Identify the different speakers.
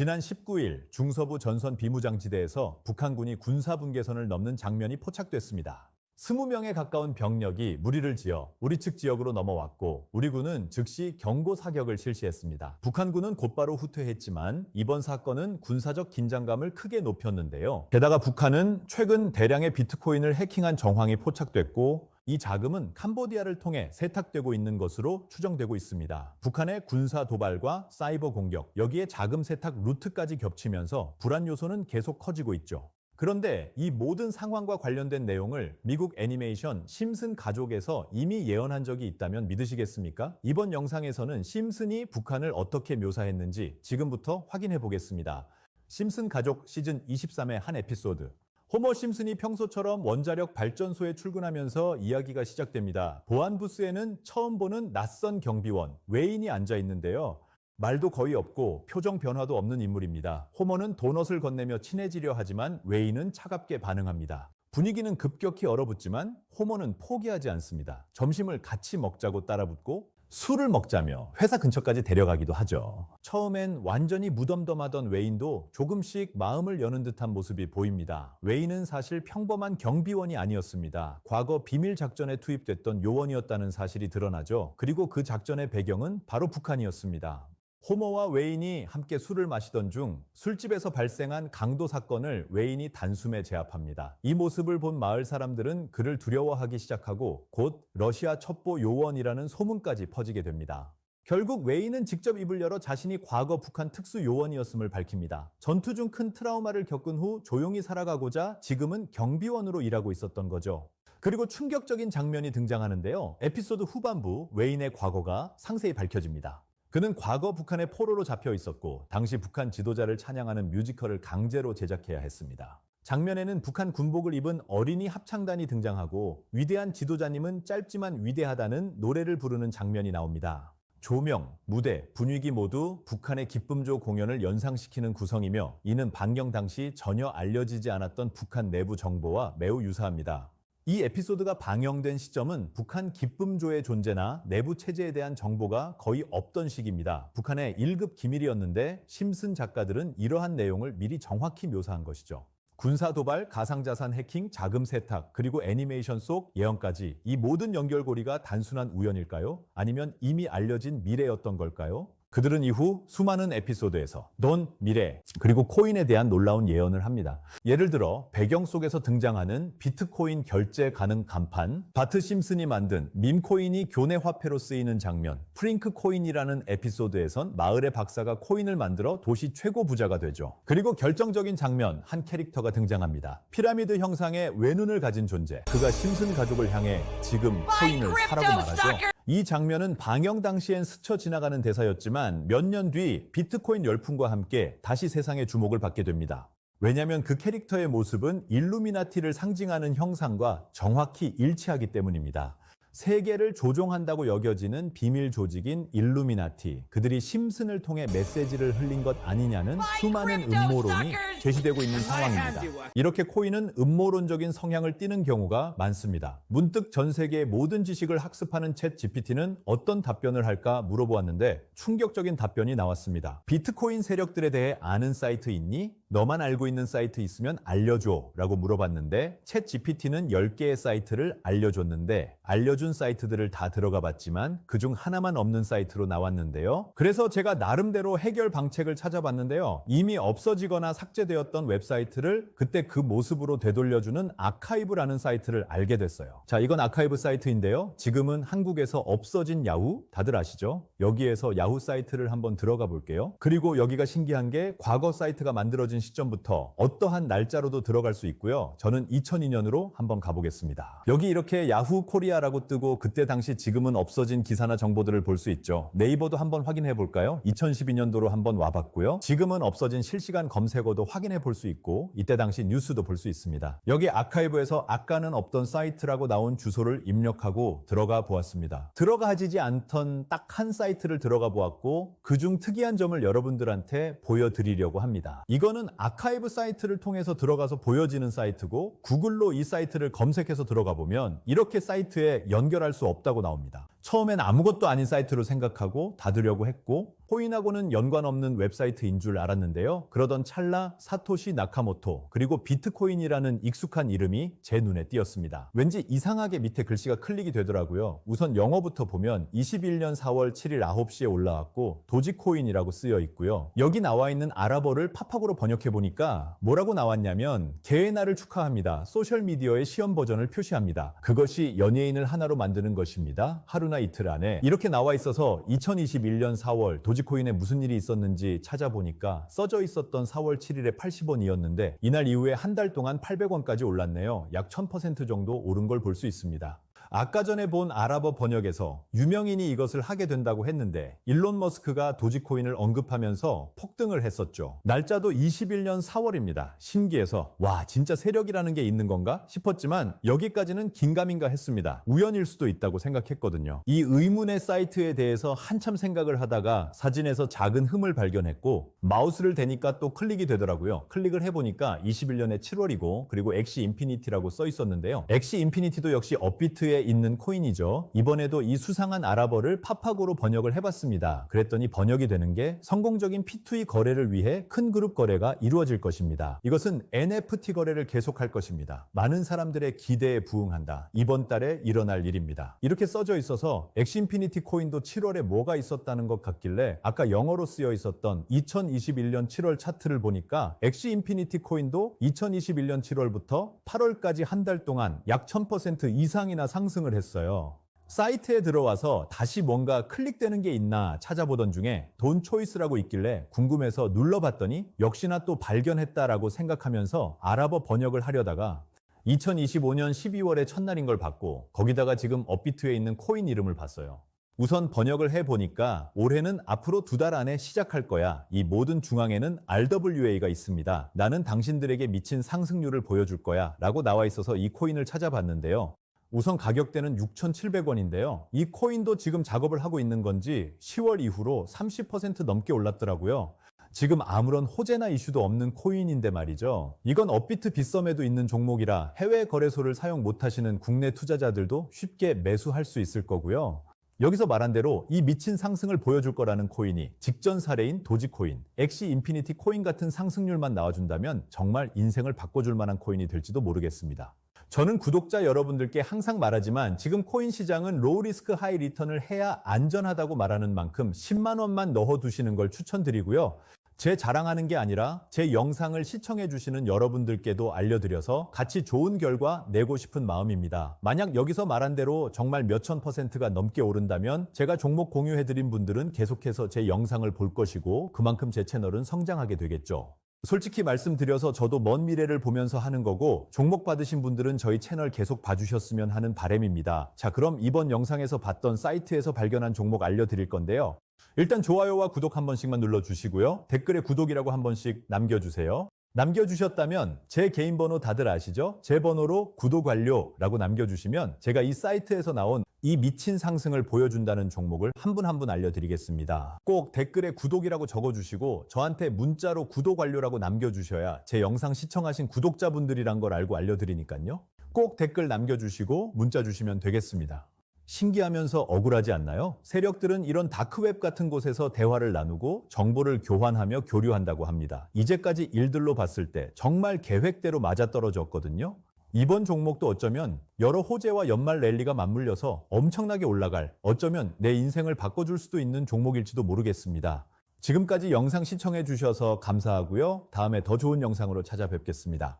Speaker 1: 지난 19일 중서부 전선 비무장지대에서 북한군이 군사 분계선을 넘는 장면이 포착됐습니다. 20명에 가까운 병력이 무리를 지어 우리 측 지역으로 넘어왔고 우리 군은 즉시 경고 사격을 실시했습니다. 북한군은 곧바로 후퇴했지만 이번 사건은 군사적 긴장감을 크게 높였는데요. 게다가 북한은 최근 대량의 비트코인을 해킹한 정황이 포착됐고 이 자금은 캄보디아를 통해 세탁되고 있는 것으로 추정되고 있습니다. 북한의 군사 도발과 사이버 공격, 여기에 자금 세탁 루트까지 겹치면서 불안 요소는 계속 커지고 있죠. 그런데 이 모든 상황과 관련된 내용을 미국 애니메이션 심슨 가족에서 이미 예언한 적이 있다면 믿으시겠습니까? 이번 영상에서는 심슨이 북한을 어떻게 묘사했는지 지금부터 확인해 보겠습니다. 심슨 가족 시즌 23의 한 에피소드. 호머 심슨이 평소처럼 원자력 발전소에 출근하면서 이야기가 시작됩니다. 보안 부스에는 처음 보는 낯선 경비원, 웨인이 앉아 있는데요. 말도 거의 없고 표정 변화도 없는 인물입니다. 호머는 도넛을 건네며 친해지려 하지만 웨인은 차갑게 반응합니다. 분위기는 급격히 얼어붙지만 호머는 포기하지 않습니다. 점심을 같이 먹자고 따라붙고 술을 먹자며 회사 근처까지 데려가기도 하죠. 처음엔 완전히 무덤덤하던 웨인도 조금씩 마음을 여는 듯한 모습이 보입니다. 웨인은 사실 평범한 경비원이 아니었습니다. 과거 비밀 작전에 투입됐던 요원이었다는 사실이 드러나죠. 그리고 그 작전의 배경은 바로 북한이었습니다. 호머와 웨인이 함께 술을 마시던 중 술집에서 발생한 강도 사건을 웨인이 단숨에 제압합니다. 이 모습을 본 마을 사람들은 그를 두려워하기 시작하고 곧 러시아 첩보 요원이라는 소문까지 퍼지게 됩니다. 결국 웨인은 직접 입을 열어 자신이 과거 북한 특수 요원이었음을 밝힙니다. 전투 중 큰 트라우마를 겪은 후 조용히 살아가고자 지금은 경비원으로 일하고 있었던 거죠. 그리고 충격적인 장면이 등장하는데요. 에피소드 후반부 웨인의 과거가 상세히 밝혀집니다. 그는 과거 북한의 포로로 잡혀 있었고 당시 북한 지도자를 찬양하는 뮤지컬을 강제로 제작해야 했습니다. 장면에는 북한 군복을 입은 어린이 합창단이 등장하고 위대한 지도자님은 짧지만 위대하다는 노래를 부르는 장면이 나옵니다. 조명, 무대, 분위기 모두 북한의 기쁨조 공연을 연상시키는 구성이며 이는 반경 당시 전혀 알려지지 않았던 북한 내부 정보와 매우 유사합니다. 이 에피소드가 방영된 시점은 북한 기쁨조의 존재나 내부 체제에 대한 정보가 거의 없던 시기입니다. 북한의 1급 기밀이었는데 심슨 작가들은 이러한 내용을 미리 정확히 묘사한 것이죠. 군사 도발, 가상자산 해킹, 자금 세탁, 그리고 애니메이션 속 예언까지 이 모든 연결고리가 단순한 우연일까요? 아니면 이미 알려진 미래였던 걸까요? 그들은 이후 수많은 에피소드에서 돈, 미래, 그리고 코인에 대한 놀라운 예언을 합니다. 예를 들어 배경 속에서 등장하는 비트코인 결제 가능 간판, 바트 심슨이 만든 밈코인이 교내 화폐로 쓰이는 장면, 프링크 코인이라는 에피소드에선 마을의 박사가 코인을 만들어 도시 최고 부자가 되죠. 그리고 결정적인 장면, 한 캐릭터가 등장합니다. 피라미드 형상의 외눈을 가진 존재. 그가 심슨 가족을 향해 지금 코인을 사라고 말하죠. 이 장면은 방영 당시엔 스쳐 지나가는 대사였지만 몇 년 뒤 비트코인 열풍과 함께 다시 세상의 주목을 받게 됩니다. 왜냐하면 그 캐릭터의 모습은 일루미나티를 상징하는 형상과 정확히 일치하기 때문입니다. 세계를 조종한다고 여겨지는 비밀 조직인 일루미나티, 그들이 심슨을 통해 메시지를 흘린 것 아니냐는 수많은 음모론이 제시되고 있는 상황입니다. 이렇게 코인은 음모론적인 성향을 띠는 경우가 많습니다. 문득 전 세계의 모든 지식을 학습하는 챗 GPT는 어떤 답변을 할까 물어보았는데 충격적인 답변이 나왔습니다. 비트코인 세력들에 대해 아는 사이트 있니? 너만 알고 있는 사이트 있으면 알려줘 라고 물어봤는데 챗 GPT는 10개의 사이트를 알려줬는데 알려준 사이트들을 다 들어가 봤지만 그중 하나만 없는 사이트로 나왔는데요. 그래서 제가 나름대로 해결 방책을 찾아봤는데요. 이미 없어지거나 삭제되었던 웹사이트를 그때 그 모습으로 되돌려주는 아카이브라는 사이트를 알게 됐어요. 자, 이건 아카이브 사이트인데요. 지금은 한국에서 없어진 야후 다들 아시죠? 여기에서 야후 사이트를 한번 들어가 볼게요. 그리고 여기가 신기한 게 과거 사이트가 만들어진 시점부터 어떠한 날짜로도 들어갈 수 있고요. 저는 2002년으로 한번 가보겠습니다. 여기 이렇게 야후 코리아라고 뜨고 그때 당시 지금은 없어진 기사나 정보들을 볼 수 있죠. 네이버도 한번 확인해 볼까요? 2012년도로 한번 와봤고요. 지금은 없어진 실시간 검색어도 확인해 볼 수 있고 이때 당시 뉴스도 볼 수 있습니다. 여기 아카이브에서 아까는 없던 사이트라고 나온 주소를 입력하고 들어가 보았습니다. 들어가지지 않던 딱 한 사이트를 들어가 보았고 그중 특이한 점을 여러분들한테 보여드리려고 합니다. 이거는 아카이브 사이트를 통해서 들어가서 보여지는 사이트고 구글로 이 사이트를 검색해서 들어가 보면 이렇게 사이트에 연결할 수 없다고 나옵니다. 처음엔 아무것도 아닌 사이트로 생각하고 닫으려고 했고 코인하고는 연관 없는 웹사이트인 줄 알았는데요. 그러던 찰나 사토시 나카모토 그리고 비트코인이라는 익숙한 이름이 제 눈에 띄었습니다. 왠지 이상하게 밑에 글씨가 클릭이 되더라고요. 우선 영어부터 보면 21년 4월 7일 9시에 올라왔고 도지코인이라고 쓰여 있고요. 여기 나와 있는 아랍어를 팝학으로 번역해 보니까 뭐라고 나왔냐면 개의 날을 축하합니다. 소셜 미디어의 시험 버전을 표시합니다. 그것이 연예인을 하나로 만드는 것입니다. 하루 나 이틀 안에 이렇게 나와 있어서 2021년 4월 도지코인에 무슨 일이 있었는지 찾아보니까 써져 있었던 4월 7일에 80원이었는데 이날 이후에 한 달 동안 800원까지 올랐네요. 약 1000% 정도 오른 걸 볼 수 있습니다. 아까 전에 본 아랍어 번역에서 유명인이 이것을 하게 된다고 했는데 일론 머스크가 도지코인을 언급하면서 폭등을 했었죠. 날짜도 21년 4월입니다. 신기해서 와 진짜 세력이라는 게 있는 건가 싶었지만 여기까지는 긴가민가 했습니다. 우연일 수도 있다고 생각했거든요. 이 의문의 사이트에 대해서 한참 생각을 하다가 사진에서 작은 흠을 발견했고 마우스를 대니까 또 클릭이 되더라고요. 클릭을 해보니까 21년의 7월이고 그리고 엑시 인피니티라고 써 있었는데요. 엑시 인피니티도 역시 업비트 에 있는 코인이죠. 이번에도 이 수상한 아랍어를 팝학으로 번역을 해봤습니다. 그랬더니 번역이 되는 게 성공적인 P2E 거래를 위해 큰 그룹 거래가 이루어질 것입니다. 이것은 NFT 거래를 계속할 것입니다. 많은 사람들의 기대에 부응한다. 이번 달에 일어날 일입니다. 이렇게 써져 있어서 엑시인피니티 코인도 7월에 뭐가 있었다는 것 같길래 아까 영어로 쓰여 있었던 2021년 7월 차트를 보니까 엑시 인피니티 코인도 2021년 7월부터 8월까지 한 달 동안 약 1000% 이상이나 상승 을 했어요. 사이트에 들어와서 다시 뭔가 클릭되는 게 있나 찾아보던 중에 돈 초이스라고 있길래 궁금해서 눌러봤더니 역시나 또 발견했다라고 생각하면서 아랍어 번역을 하려다가 2025년 12월의 첫날인 걸 봤고 거기다가 지금 업비트에 있는 코인 이름을 봤어요. 우선 번역을 해보니까 올해는 앞으로 두 달 안에 시작할 거야. 이 모든 중앙에는 RWA가 있습니다. 나는 당신들에게 미친 상승률을 보여줄 거야. 라고 나와 있어서 이 코인을 찾아봤는데요. 우선 가격대는 6,700원인데요. 이 코인도 지금 작업을 하고 있는 건지 10월 이후로 30% 넘게 올랐더라고요. 지금 아무런 호재나 이슈도 없는 코인인데 말이죠. 이건 업비트 빗썸에도 있는 종목이라 해외 거래소를 사용 못하시는 국내 투자자들도 쉽게 매수할 수 있을 거고요. 여기서 말한 대로 이 미친 상승을 보여줄 거라는 코인이 직전 사례인 도지코인, 엑시 인피니티 코인 같은 상승률만 나와준다면 정말 인생을 바꿔줄 만한 코인이 될지도 모르겠습니다. 저는 구독자 여러분들께 항상 말하지만 지금 코인 시장은 로우 리스크 하이 리턴을 해야 안전하다고 말하는 만큼 10만 원만 넣어 두시는 걸 추천드리고요. 제 자랑하는 게 아니라 제 영상을 시청해 주시는 여러분들께도 알려드려서 같이 좋은 결과 내고 싶은 마음입니다. 만약 여기서 말한 대로 정말 몇천 퍼센트가 넘게 오른다면 제가 종목 공유해 드린 분들은 계속해서 제 영상을 볼 것이고 그만큼 제 채널은 성장하게 되겠죠. 솔직히 말씀드려서 저도 먼 미래를 보면서 하는 거고 종목 받으신 분들은 저희 채널 계속 봐주셨으면 하는 바람입니다. 자 그럼 이번 영상에서 봤던 사이트에서 발견한 종목 알려드릴 건데요. 일단 좋아요와 구독 한 번씩만 눌러주시고요. 댓글에 구독이라고 한 번씩 남겨주세요. 남겨주셨다면 제 개인 번호 다들 아시죠? 제 번호로 구독 완료라고 남겨주시면 제가 이 사이트에서 나온 이 미친 상승을 보여준다는 종목을 한 분 한 분 알려드리겠습니다. 꼭 댓글에 구독이라고 적어주시고 저한테 문자로 구독 완료라고 남겨주셔야 제 영상 시청하신 구독자분들이란 걸 알고 알려드리니까요. 꼭 댓글 남겨주시고 문자 주시면 되겠습니다. 신기하면서 억울하지 않나요? 세력들은 이런 다크웹 같은 곳에서 대화를 나누고 정보를 교환하며 교류한다고 합니다. 이제까지 일들로 봤을 때 정말 계획대로 맞아떨어졌거든요. 이번 종목도 어쩌면 여러 호재와 연말 랠리가 맞물려서 엄청나게 올라갈 어쩌면 내 인생을 바꿔줄 수도 있는 종목일지도 모르겠습니다. 지금까지 영상 시청해 주셔서 감사하고요. 다음에 더 좋은 영상으로 찾아뵙겠습니다.